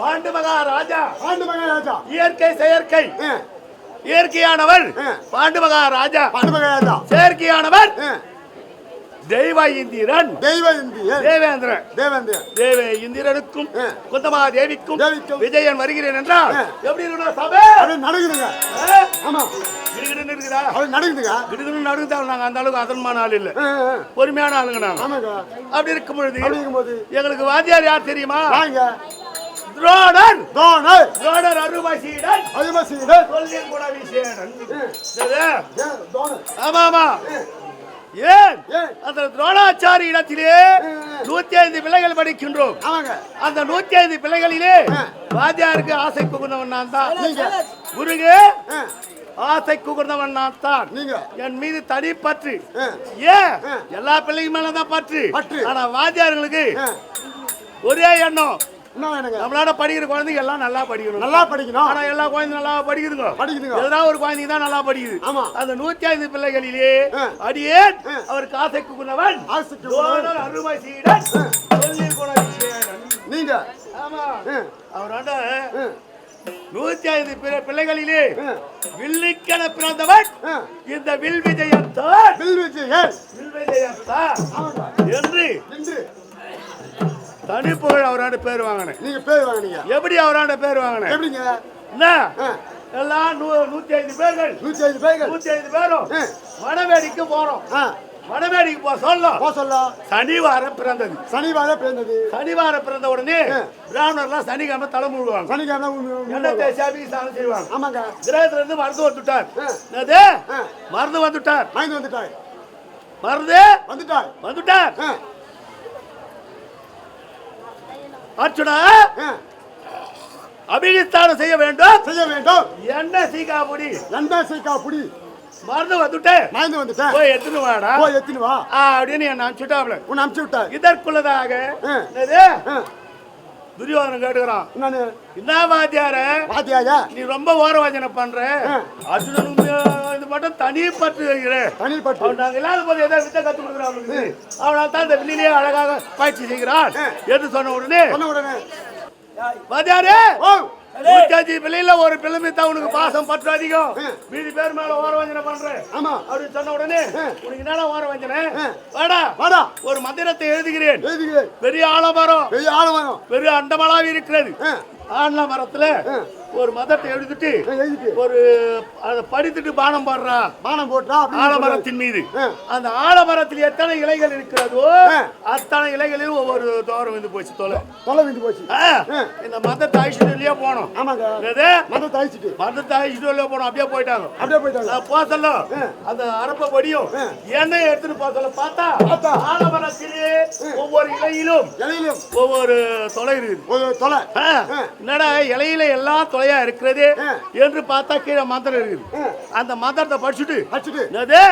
தந்தை பாண்டு மகாராஜா இயற்கை செயற்கை. இயற்கையானவர் ஆ. பாண்டு மகாராஜா செயற்கையானவர் தெய்வ இந்திரன். தெய்வ இந்திய தேவேந்திரன். தேவேந்திர தேவ இந்திரனுக்கும். குந்தமாதேவிக்கும் தேவிக்கும். விஜயன் வருகிறேன் என்றால். எப்படி இருக்கணும் சபை? நடக்குதுங்க? ஆமா. கிடுகிடுன்னு இருக்குதா? அது நடக்குதுங்க. கிடுகிடுன்னு நடுக்குதா? நாங்க அந்த அளவுக்கு அதன்மான ஆள் இல்ல. பொறுமையான ஆளுங்க நாங்க. அப்படி இருக்கும் பொழுது எங்களுக்கு வாத்தியார் யார் தெரியுமா? வாங்க துரோணர்! துரோணர் அருவசீடன் அதிமசீடன் சொல்லில் குண விசேடன் தோணை ஆமா ஆமா ஏன்? அந்த துரோணாச்சாரி இடத்திலே நூத்தி ஐந்து பிள்ளைகள் படிக்கின்றோம். அந்த நூத்தி ஐந்து பிள்ளைகளிலே. வாத்தியாருக்கு ஆசை குகுந்தவன் நான் தான். நீங்க. குருகு ஆசை குகுந்தவன் நான் தான். நீங்க. என் மீது தனி பற்று. ஏன். எல்லா பிள்ளைங்க மேலதான் பற்று. பற்று. ஆனா வாத்தியார்களுக்கு. ஒரே எண்ணம். என்ன வேணுங்க? நம்மளால படிக்கிற குழந்தைங்க எல்லாம் நல்லா படிக்கணும். நல்லா படிக்கணும். ஆனா எல்லா குழந்தைங்க நல்லா படிக்குதுங்க. படிக்குதுங்க. எதனா ஒரு குழந்தைங்க தான் நல்லா படிக்குது. ஆமா. அந்த நூத்தி ஐந்து பிள்ளைகளிலே குணவன் ஆசைக்கு குணவன். தோழர் அருமை சீடன் சொல்லி நீங்க. ஆமா. அவராண்ட நூத்தி ஐந்து பிள்ளைகளிலே வில்லிக்கன பிறந்தவன். இந்த வில் விஜயத்தான் பில் விஜயன் வில் விஜயத்தான் அவராண்ட பேர் வாங்கினேன். நீங்க பேர் வாங்கினீங்க. எப்படி அவராண்ட பேர் வாங்கினேன்? எப்படிங்க? என்ன? எல்லாம் நூ- நூத்தி ஐந்து பேர்கள். நூத்தி ஐந்து பேர்கள். நூத்தி ஐந்து பேரும். ஆ. வடவேடிக்கு போறோம். ஆ, வடவேடிக்கு போக சொல்லும் போ சொல்ல. சனிவாரம் பிறந்தது. சனிவாரம் பிறந்தது. சனிவாரம் பிறந்த உடனே. பிராமணர்லாம் சனிக்கிழமை தலை மூடுவாங்க. சனிக்கிழமை எண்ணத்தை சாமி சாணம் செய்வாங்க? ஆமாங்க. கிரகத்துல இருந்து மருந்து வந்துட்டார். என்னது. மருந்து வந்துட்டார். வாங்கி வந்துட்டாய் மருந்து? வந்துட்டாய் வந்துட்டார். அர்ச்சுனா அபிகிஸ்தானம் செய்ய வேண்டும். செய்ய வேண்டும். என்ன சீக்காபுடி எந்த சைக்கா புடி? மருந்து வந்துட்டு. வாங்கி வந்துட்டேன் போய் எடுத்துன்னு வாடா. போய் எத்தினு வா. ஆ, அப்படின்னு என்ன அனுப்பிச்சுட்டாப்ல. உன்னை அனுப்பிச்சு விட்டாய் இதற்குள்ளதாக துரியோதனன் கேட்டுக்கிறான். என்ன வாத்தியார? பாத்தியாயா நீ ரொம்ப ஓரவஞ்சனை பண்ற. ஆ. அர்ஜுனனும் இது மட்டும் தனி பற்று வைக்கிறேன் தனில் பட்டு அவன் நாங்க இல்லாத போது ஏதாவது வித்தை கத்து கொடுக்குறான் அவனுக்கு. அவனால் தான் இந்த வில்லிலே அழகாக பயிற்சி செய்கிறான். என்று சொன்ன உடனே சொன்ன உடனே. வாத்தியாரே! நூற்றஞ்சு பிள்ளைல ஒரு பிள்ளை தான் உனக்கு பாசம் பற்று அதிகம். மீதி பேர் மேல ஓரவஞ்சனை பண்றேன். ஆமா. அப்படின்னு சொன்ன உடனே. உனக்கு என்னடா ஓரவஞ்சனை ஆ. வாடா. வாடா. ஒரு மந்திரத்தை எழுதுகிறேன். எழுதுகிறேன். பெரிய ஆலமரம். பெரிய ஆள் வரும் பெரிய அண்டமளாவி இருக்கிறது. ஆ, ஆண்ல மரத்துல. ஒரு மதத்தை எழுதிட்டு ஒரு அதை படித்துட்டு பானம் பாடுறா. பானம் போட்டா ஆலமரத்தின் மீது. அந்த ஆலமரத்தில் எத்தனை இலைகள் இருக்கிறதோ. அத்தனை இலைகளிலும் ஒவ்வொரு தோரம் வந்து போச்சு தொலை. தொலை விந்து போச்சு. இந்த மதத்தை அழிச்சுட்டு போனோம் ஆமாங்க. என்னது? மத தழிச்சிட்டு மதத்தை அழிச்சுட்டு போனோம் அப்படியே போயிட்டாங்க. அப்படியே போயிட்டாங்க. நான் போக சொல்ல ஆ. அந்த அரப்ப படியும். எண்ணெய் எடுத்துட்டு போக சொல்ல பார்த்தா பார்த்தா. ஆலமரத்திலே ஒவ்வொரு இலையிலும் இலையிலும். ஒவ்வொரு தொலை இருக்குது. ஒரு தொலை. என்னடா இலையில எல்லாம் தொலையா இருக்கிறது. என்று பார்த்தா கீழே மந்திரம் இருக்குது. அந்த மந்திரத்தை படிச்சுட்டு அடிச்சுட்டு என்னது.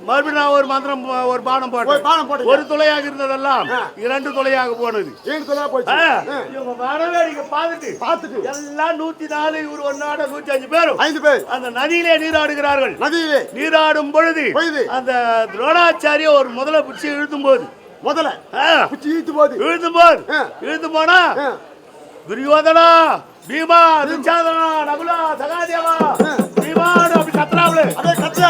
மறுபடியும் நான் ஒரு மந்திரம் ஒரு பானம் போட்டேன் பானம் போட்டீங்க. ஒரு துளையாக இருந்ததெல்லாம். இரண்டு துளையாக போனது. இவங்க பார்த்துட்டு பார்த்துட்டு எல்லாம் நூத்தி நாலு இவர் ஒன்னாட நூத்தி அஞ்சு பேரும் ஐந்து பேர் அந்த நதியிலே நீராடுகிறார்கள் நதியிலே நீராடும் பொழுது. அந்த துரோணாச்சாரிய ஒரு முதல பிடிச்சி இழுத்தும் போது முதல்ல ஆ, குச்சி ஈத்து போது இழுத்தும் போது. இழுத்து போனா. துரியோதனா பீமா துச்சாதனா நகுலா சகாதேவா. பீமாடு அப்படி கத்துறாங்களே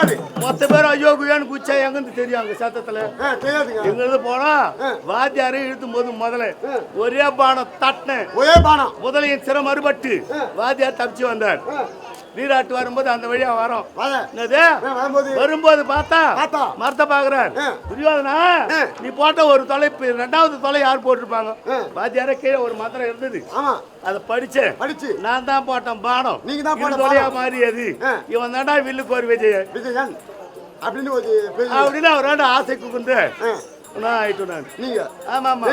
கத்தியாடு மொத்த பேர் ஐயோ குயான்னு குச்சா எங்கிருந்து தெரியும்? அங்க சத்தத்துல தெரியாதுங்க எங்க இருந்து போனா. வாத்தியாரு இழுத்தும் போது முதல்ல. ஒரே பானம் தட்டினேன். ஒரே பானம். முதலையின் சிரம் மறுபட்டு. வாத்தியார் தப்பிச்சு வந்தார். நீராட்டு வரும்போது அந்த வழியா வரோம். வரும்போது. பார்த்தா. மரத்தை பாக்குறார் ஆ. துரியோதனா. நீ போட்ட ஒரு தொலை ரெண்டாவது தொலை யார் போட்டிருப்பாங்க. பாத்தியார கீழே ஒரு மந்திரம் இருந்தது. அதை படிச்சேன். படிச்சு. நான் தான் போட்டேன் பானம் நீங்க தான் தொலையா. மாறியது. இவன் தாண்டா வில்லுக்கு ஒரு விஜய் விஜயன். அப்படின்னு ஒரு அப்படின்னு அவரோட ஆசை குகுந்து நான் ஆயிட்டு நான். நீங்க. ஆமா ஆமா.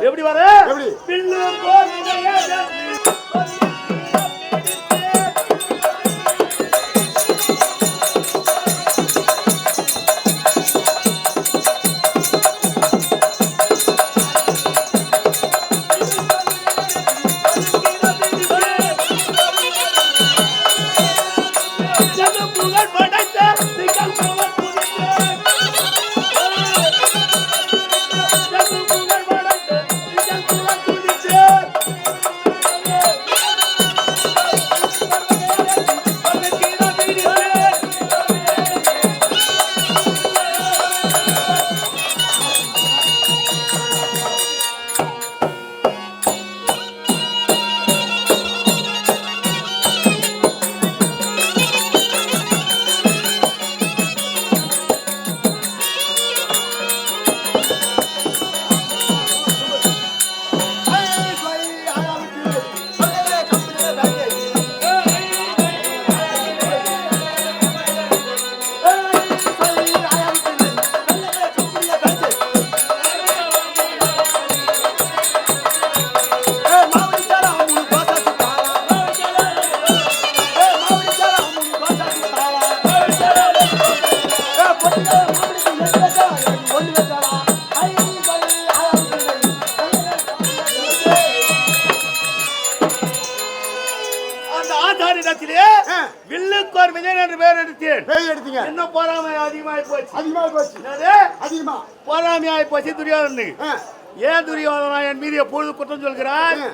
எப்படி வர? எப்படி? பொறாமையாகி போச்சு துரியோதனுக்கு ஏன் துரியோதனா என் மீது எப்பொழுது குற்றம் சொல்கிறாய்? ஆ,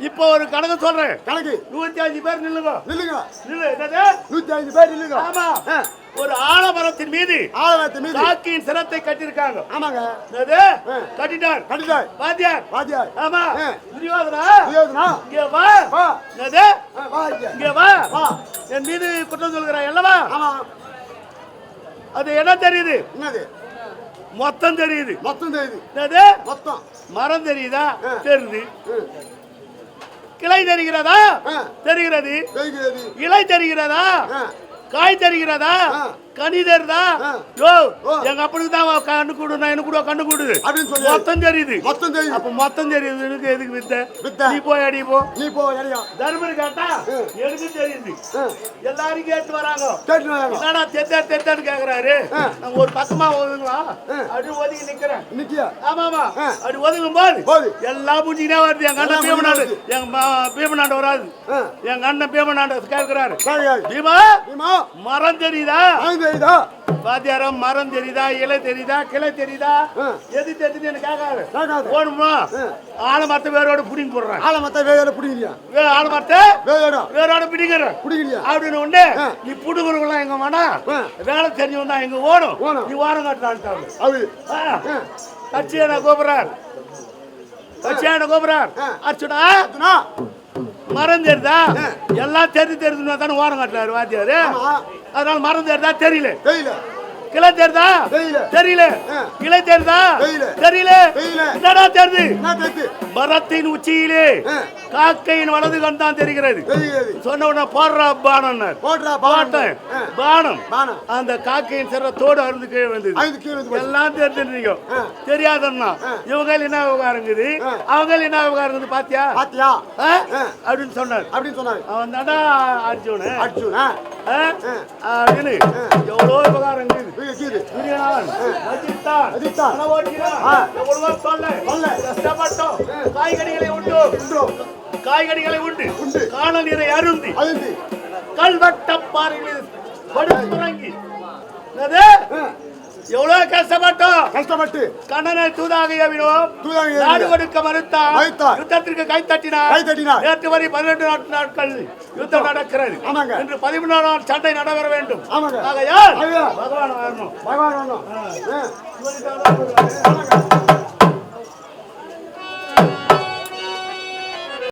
இப்போ ஒரு கணக்கு சொல்றேன். கணக்கு. நூத்தி அஞ்சு பேர் நில்லுங்க. நில்லுங்க. நில்லு. என்னது? நூத்தி ஐந்து பேர் நில்லுங்க. ஆமா. ஒரு ஆலமரத்தின் மீது ஆலவரத்து மீது. காக்கியின் சிரத்தை கட்டியிருக்காங்க. ஆமாங்க. என்னது. கட்டிட்டார். கடிதாய் பாத்தியார் வாத்தியார். ஆமா. துரியோதனா? துரியோதனா? இங்க வா. வா. என்னது? ஆ, வா இங்க. இங்க வா. வா. என் மீது குற்றம் சொல்கிறாய் அல்லவா? ஆமா. அது என்ன தெரியுது? என்னது? மொத்தம் தெரியுது. மொத்தம் தெரியுது. மொத்தம். மரம் தெரியுதா. தெரியுது. கிளை தெரிகிறதா? தெரிகிறது. இலை தெரிகிறதா? காய் தெரிகிறதா? தெரியுதா ஆ. யோ. எங்க அப்பனுக்கு தான் கண்ணு கூடு நான் எனக்கு கூட கண்ணு கூடுது அப்படின்னு சொல்லி மொத்தம் தெரியுது. மொத்தம் தெரியுது. அப்ப மொத்தம் தெரியுது எனக்கு எதுக்கு வித்த? வித்த. நீ போய் அடி போ. நீ போ தர்மர் கேட்டா. எனக்கு தெரியுது? எல்லாரும் கேட்டு வராங்க. கேட்டு வராங்க. என்னடா தெத்த தெத்தன்னு கேக்குறாரு. நம்ம ஒரு பக்கமா ஒதுங்களா. அப்படி ஒதுங்கி நிக்கிறேன். நிக்கியா? ஆமா ஆமா. அப்படி ஒதுங்கும் போது. எல்லாம் முடிஞ்சுக்கிட்டே வருது. எங்க அண்ணன் பீமநாடு எங்க பீமநாடு வராது. எங்க அண்ணன் பீமநாடு கேட்கிறாரு. பீமா? மரம் தெரியுதா? தெரியுதா வாத்தியாரம் மரம் தெரியுதா இலை தெரியுதா கிளை தெரியுதா. எது தெரியுது எனக்கு கேட்காது. போகணுமா. ஆலமரத்தை வேரோட பிடிங்க போடுறேன். ஆளை மத்த வேலையில பிடிக்கலையா வே- ஆலமரத்தை வேலையோட வேரோட பிடிக்கிறேன் பிடிக்கலையா அப்படின்னு ஒண்ணு. நீ புடுங்குறவங்களாம் எங்க வேணா. வேலை தெரிஞ்சவன் தான் எங்க ஓடும். நீ வாரம் காட்டுறான்ட்டாங்க அவரு ஆ, கட்சியான கோபுரார் கட்சியான கோபுரார். அர்ச்சுனா? மரம் தெரியுதா. எல்லாம் தெரிஞ்சு தெரிஞ்சுனா தானே ஓரம் காட்டுறாரு வாத்தியாரு. அதனால மரம் தெரியுதா தெரியல தெரியல கிளை தெரியல. கிளை தெரியுதா தெரியல. என்னடா தெரியுது மரத்தின் உச்சியிலே. காக்கையின் வலது கண் தான் தெரிகிறது சொன்ன உடனே போடுறா பானம். ஆ, பானம். அந்த காக்கையின் சிரத்தோடு அருந்து கீழே வந்தது. எல்லாம் தெரிஞ்சிருக்கோம். தெரியாதன்னா. இவங்க என்ன விவகாரம் இருக்குது. அவங்க என்ன விவகாரம் இருக்குது பாத்தியா? பாத்தியா. அப்படின்னு சொன்னார். அப்படின்னு சொன்னாரு. அவன் தாண்டா அர்ஜுனு அர்ஜுன். எவ்வளோ விவகாரம் இருக்குது. கீழே. துரியனான், அஜித்தான், அஜித்தான். எவ்வளவோ தொல்லை, தொல்லை. கஷ்டப்பட்டோம். காய்கறிகளை உண்டு உண்டோ? காய்கறிகளை உண்டு உண்டு. காணல் நீரை அருந்தி அழுந்தி. கல்வட்டப்பாறை மீது படுத்துறங்கி என்னது? எவ்வளவு கஷ்டப்பட்டோம் கஷ்டப்பட்டு கண்ணனை தூதாக ஏவினோம். நாடு கொடுக்க மறுத்தார். யுத்தத்திற்கு கை தட்டினார் கை தட்டினார். நேற்று வரை பதினெட்டு நாட்கள் நாட்கள் யுத்தம் நடக்கிறது ஆமாங்க. இன்று பதிமூணாம் நாள் சண்டை நடைபெற வேண்டும் ஆமாங்க. ஆகையால் பகவான் வரணும் பகவான் வரணும்.